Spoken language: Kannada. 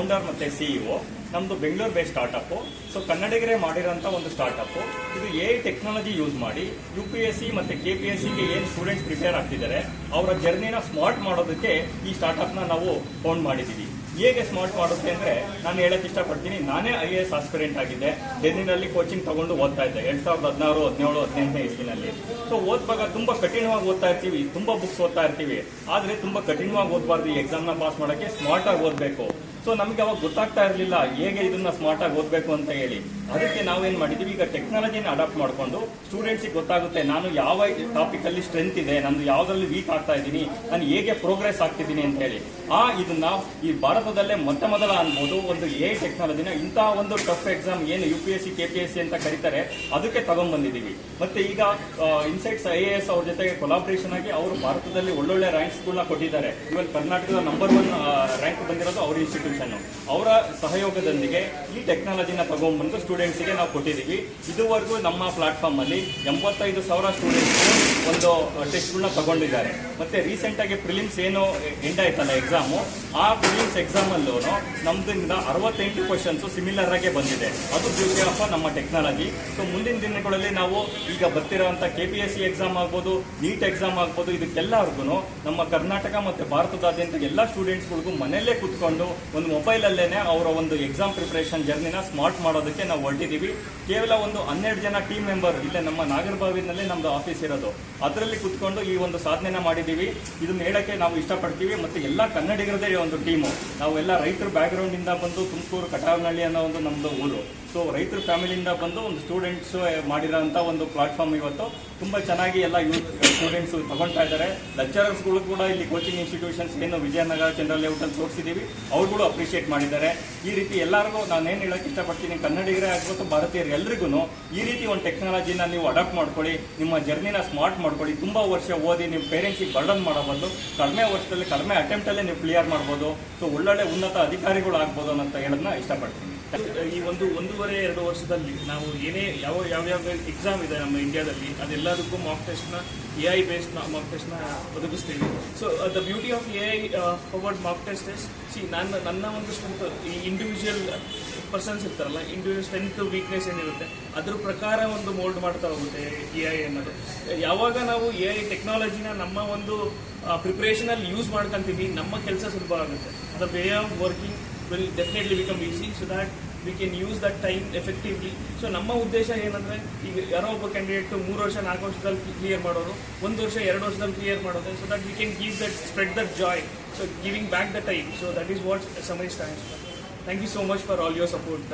ಫೌಂಡರ್ ಮತ್ತೆ ಸಿಇಒ ನಮ್ದು ಬೆಂಗಳೂರು ಬೇಸ್ ಸ್ಟಾರ್ಟಪ್ ಸೊ ಕನ್ನಡಿಗರೇ ಮಾಡಿರೋಂಥ ಒಂದು ಸ್ಟಾರ್ಟಪ್ ಇದು ಎ ಟೆಕ್ನಾಲಜಿ ಯೂಸ್ ಮಾಡಿ ಯು ಪಿ ಎಸ್ ಸಿ ಮತ್ತೆ ಕೆ ಪಿ ಎಸ್ ಸಿಗೆ ಏನು ಸ್ಟೂಡೆಂಟ್ಸ್ ಪ್ರಿಪೇರ್ ಆಗ್ತಿದ್ದಾರೆ, ಅವರ ಜರ್ನಿನ ಸ್ಮಾರ್ಟ್ ಮಾಡೋದಕ್ಕೆ ಈ ಸ್ಟಾರ್ಟಪ್ನ ನಾವು ಫೌಂಡ್ ಮಾಡಿದ್ದೀವಿ. ಹೇಗೆ ಸ್ಮಾರ್ಟ್ ಮಾಡುತ್ತೆ ಅಂದ್ರೆ, ನಾನು ಹೇಳಕ್ ಇಷ್ಟಪಡ್ತೀನಿ, ನಾನೇ ಐ ಎ ಎಸ್ ಆಸ್ಪಿರೆಂಟ್ ಆಗಿದ್ದೆ. ಡೆಲ್ಲಿನಲ್ಲಿ ಕೋಚಿಂಗ್ ತಗೊಂಡು ಓದ್ತಾ ಇದ್ದೆ. ಎರಡ್ ಸಾವಿರದ ಹದಿನಾರು, ಹದಿನೇಳು, ಹದಿನೆಂಟನೇ ಇಸ್ವಿನಲ್ಲಿ. ಸೊ ಓದ್ವಾಗ ತುಂಬಾ ಕಠಿಣವಾಗಿ ಓದ್ತಾ ಇರ್ತೀವಿ, ತುಂಬಾ ಬುಕ್ಸ್ ಓದ್ತಾ ಇರ್ತೀವಿ. ಆದ್ರೆ ತುಂಬಾ ಕಠಿಣವಾಗಿ ಓದಬಾರ್ದು ಈ ನ ಪಾಸ್ ಮಾಡೋಕ್ಕೆ ಸ್ಮಾರ್ಟ್ ಆಗಿ ಓದಬೇಕು. ಸೊ ನಮ್ಗೆ ಅವಾಗ ಗೊತ್ತಾಗ್ತಾ ಇರಲಿಲ್ಲ, ಹೇಗೆ ಇದನ್ನ ಸ್ಮಾರ್ಟ್ ಆಗಿ ಓದಬೇಕು ಅಂತ ಹೇಳಿ. ಅದಕ್ಕೆ ನಾವೇನ್ ಮಾಡಿದೀವಿ, ಈಗ ಟೆಕ್ನಾಲಜಿನ ಅಡಾಪ್ಟ್ ಮಾಡ್ಕೊಂಡು ಸ್ಟೂಡೆಂಟ್ಸಿಗೆ ಗೊತ್ತಾಗುತ್ತೆ, ನಾನು ಯಾವ ಟಾಪಿಕ್ ಅಲ್ಲಿ ಸ್ಟ್ರೆಂತ್ ಇದೆ ನಾನು ಯಾವ್ದ್ರಲ್ಲಿ ವೀಕ್ ಆಗ್ತಾ ಇದ್ದೀನಿ, ನಾನು ಹೇಗೆ ಪ್ರೋಗ್ರೆಸ್ ಆಗ್ತಿದ್ದೀನಿ ಅಂತ ಹೇಳಿ. ಆ, ಇದನ್ನ ಈ ಭಾರತದಲ್ಲೇ ಮೊಟ್ಟ ಮೊದಲ ಅನ್ಬೋದು, ಒಂದು ಎ ಟೆಕ್ನಾಲಜಿನ ಇಂತಹ ಒಂದು ಟಫ್ ಎಕ್ಸಾಮ್ ಏನು U P S C K P S C ಅಂತ ಕರೀತಾರೆ, ಅದಕ್ಕೆ ತಗೊಂಡ್ಬಂದಿದ್ದೀವಿ ಮತ್ತೆ ಈಗ ಇನ್ಸೈಟ್ಸ್ ಐ ಎ ಎಸ್ ಅವ್ರ ಜೊತೆಗೆ ಕೊಲಾಬ್ರೇಷನ್ ಆಗಿ ಅವರು ಭಾರತದಲ್ಲಿ ಒಳ್ಳೊಳ್ಳೆ ರ್ಯಾಂಕ್ಸ್ಗಳನ್ನ ಕೊಟ್ಟಿದ್ದಾರೆ. ಇವನ್ ಕರ್ನಾಟಕದ ನಂಬರ್ ಒನ್ ರ್ಯಾಂಕ್ ಬಂದಿರೋದು ಅವ್ರ ಇನ್ಸ್ಟಿಟ್ಯೂಷನ್ ಅವರ ಸಹಯೋಗದೊಂದಿಗೆ ಈ ಟೆಕ್ನಾಲಜಿನ ತಗೊಂಡ್ಬಂದು ಸ್ಟೂಡೆಂಟ್ಸ್ಗೆ ನಾವು ಕೊಟ್ಟಿದ್ದೀವಿ. ಇದುವರೆಗೂ ನಮ್ಮ ಪ್ಲಾಟ್ಫಾರ್ಮ್ ಅಲ್ಲಿ ಎಂಬತ್ತೈದು ಸಾವಿರ ಸ್ಟೂಡೆಂಟ್ಸ್ ಒಂದು ಟೆಸ್ಟ್ಗಳನ್ನ ತಗೊಂಡಿದ್ದಾರೆ. ಮತ್ತೆ ರೀಸೆಂಟ್ ಆಗಿ ಪ್ರಿಲಿಮ್ಸ್ ಏನು ಎಂಡ್ ಆಯ್ತಲ್ಲ ಎಕ್ಸಾಮು ಆ ಪ್ರಿಲಿಮ್ಸ್ ಎಕ್ಸಾಮ್ ಅಲ್ಲೂ ನಮ್ದಿಂದ ಅರವತ್ತೆಂಟು ಕ್ವಶನ್ಸ್ ಸಿಮಿಲರ್ ಆಗಿ ಬಂದಿದೆ. ಅದು ಬ್ಯೂಟಿ ಆಫ್ ನಮ್ಮ ಟೆಕ್ನಾಲಜಿ ಸೊ ಮುಂದಿನ ದಿನಗಳಲ್ಲಿ ನಾವು ಈಗ ಬರ್ತಿರೋಂಥ K P S C exam ಆಗ್ಬೋದು ನೀಟ್ ಎಕ್ಸಾಮ್ ಆಗ್ಬೋದು ಇದಕ್ಕೆಲ್ಲರಿಗೂ ನಮ್ಮ ಕರ್ನಾಟಕ ಮತ್ತು ಭಾರತದಾದ್ಯಂತ ಎಲ್ಲ ಸ್ಟೂಡೆಂಟ್ಸ್ಗಳಿಗೂ ಮನೆಯಲ್ಲೇ ಕೂತ್ಕೊಂಡು ಒಂದು ಮೊಬೈಲಲ್ಲೇ ಅವರ ಒಂದು ಎಕ್ಸಾಮ್ ಪ್ರಿಪರೇಷನ್ ಜರ್ನಿನ ಸ್ಮಾರ್ಟ್ ಮಾಡೋದಕ್ಕೆ ನಾವು ಹೊರಟಿದ್ದೀವಿ. ಕೇವಲ ಒಂದು ಹನ್ನೆರಡು ಜನ ಟೀಮ್ ಮೆಂಬರ್ ಇಲ್ಲೇ ನಮ್ಮ ನಾಗರಬಾವಿನಲ್ಲಿ ನಮ್ದು ಆಫೀಸ್ ಇರೋದು. ಅದರಲ್ಲಿ ಕುತ್ಕೊಂಡು ಈ ಒಂದು ಸಾಧನೆನ ಮಾಡಿದ್ದೀವಿ. ಇದನ್ನ ಹೇಳೋಕ್ಕೆ ನಾವು ಇಷ್ಟಪಡ್ತೀವಿ. ಮತ್ತು ಎಲ್ಲ ಕನ್ನಡಿಗರದೇ ಒಂದು ಟೀಮು ನಾವೆಲ್ಲ ರೈತರ ಬ್ಯಾಕ್ಗ್ರೌಂಡ್ ಇಂದ ಬಂದು ತುಮಕೂರು, ಕಟಾವನಹಳ್ಳಿ ಅನ್ನೋ ಒಂದು ನಮ್ಮದು ಊರು. ಸೊ ರೈತರ ಫ್ಯಾಮಿಲಿಯಿಂದ ಬಂದು ಒಂದು ಸ್ಟೂಡೆಂಟ್ಸ್ ಮಾಡಿರೋಂಥ ಒಂದು ಪ್ಲಾಟ್ಫಾರ್ಮ್ ಇವತ್ತು. ತುಂಬ ಚೆನ್ನಾಗಿ ಎಲ್ಲ ಯೂತ್ ಸ್ಟೂಡೆಂಟ್ಸ್ ತಗೊಳ್ತಾ ಇದ್ದಾರೆ. ಲೆಕ್ಚರರ್ಸ್ಗಳು ಕೂಡ ಇಲ್ಲಿ ಕೋಚಿಂಗ್ ಇನ್ಸ್ಟಿಟ್ಯೂಷನ್ಸ್ ಏನು ವಿಜಯನಗರ ಜನರಲ್ ಲೇಔಟಲ್ಲಿ ತೋರಿಸಿದ್ದೀವಿ. ಅವ್ರುಗಳು ಅಪ್ರಿಷಿಯೇಟ್ ಮಾಡಿದ್ದಾರೆ. ಈ ರೀತಿ ಎಲ್ಲರಿಗೂ ನಾನು ಏನು ಹೇಳೋಕ್ಕೆ ಇಷ್ಟಪಡ್ತೀನಿ, ಕನ್ನಡಿಗರೇ ಆಗ್ಬೋದು ಭಾರತೀಯರು ಎಲ್ರಿಗೂ ಈ ರೀತಿ ಒಂದು ಟೆಕ್ನಾಲಜಿನ ನೀವು ಅಡಾಪ್ಟ್ ಮಾಡ್ಕೊಳ್ಳಿ, ನಿಮ್ಮ ಜರ್ನಿನ ಸ್ಮಾರ್ಟ್ ಮಾಡ್ಕೊಳ್ಳಿ. ತುಂಬ ವರ್ಷ ಓದಿ ನಿಮ್ಮ ಪೇರೆಂಟ್ಸಿಗೆ ಬರ್ಡನ್ ಮಾಡೋ ಬದಲು ಕಡಿಮೆ ವರ್ಷದಲ್ಲಿ, ಕಡಿಮೆ ಅಟೆಂಪ್ಟಲ್ಲೇ ನೀವು ಕ್ಲಿಯರ್ ಮಾಡ್ಬೋದು. ಸೊ ಒಳ್ಳೊಳ್ಳೆ ಉನ್ನತ ಅಧಿಕಾರಿಗಳು ಆಗ್ಬೋದು ಅಂತ ಹೇಳೋದನ್ನ ಇಷ್ಟಪಡ್ತೀನಿ. ಈ ಒಂದು ಒಂದೂವರೆ, ಎರಡು ವರ್ಷದಲ್ಲಿ ನಾವು ಏನೇ ಯಾವ ಯಾವ ಎಕ್ಸಾಮ್ ಇದೆ ನಮ್ಮ ಇಂಡಿಯಾದಲ್ಲಿ ಅದೆಲ್ಲದಕ್ಕೂ ಮಾಕ್ ಟೆಸ್ಟ್ನ ಎ ಐ ಬೇಸ್ಡ್ ಮಾಕ್ ಟೆಸ್ಟ್ನ ಒದಗಿಸ್ತೀವಿ. So the beauty of A I forward mock test C ನನ್ನ ನನ್ನ ಒಂದು ಈ ಇಂಡಿವಿಜುವಲ್ ಪರ್ಸನ್ಸ್ ಇರ್ತಾರಲ್ಲ ಇಂಡಿವಿಜುವಲ್ ಸ್ಟ್ರೆಂತ್ ವೀಕ್ನೆಸ್ ಏನಿರುತ್ತೆ, ಅದ್ರ ಪ್ರಕಾರ ಒಂದು ಮೋಲ್ಡ್ ಮಾಡ್ತಾ ಹೋಗುತ್ತೆ ಎ ಐ ಅನ್ನೋದು. ಯಾವಾಗ ನಾವು ಎ ಐ ಟೆಕ್ನಾಲಜಿನ ನಮ್ಮ ಒಂದು ಪ್ರಿಪ್ರೇಷನಲ್ಲಿ ಯೂಸ್ ಮಾಡ್ಕೊಂತೀವಿ, ನಮ್ಮ ಕೆಲಸ ಸುಲಭ ಆಗುತ್ತೆ. The way of working will definitely become easy so that we can use that time effectively so ನಮ್ಮ ಉದ್ದೇಶ ಏನಂದ್ರೆ, ಈಗ ಯಾರೋ ಒಬ್ಬ ಕ್ಯಾಂಡಿಡೇಟ್ ಮೂರು ವರ್ಷ, ನಾಲ್ಕು ವರ್ಷದಲ್ಲಿ ಕ್ಲಿಯರ್ ಮಾಡೋರು, ಒಂದು ವರ್ಷ, ಎರಡು ವರ್ಷದಲ್ಲಿ ಕ್ಲಿಯರ್ ಮಾಡೋದು so that we can give that spread that joy so giving back the time so that is what Samaya stands thank you so much for all your support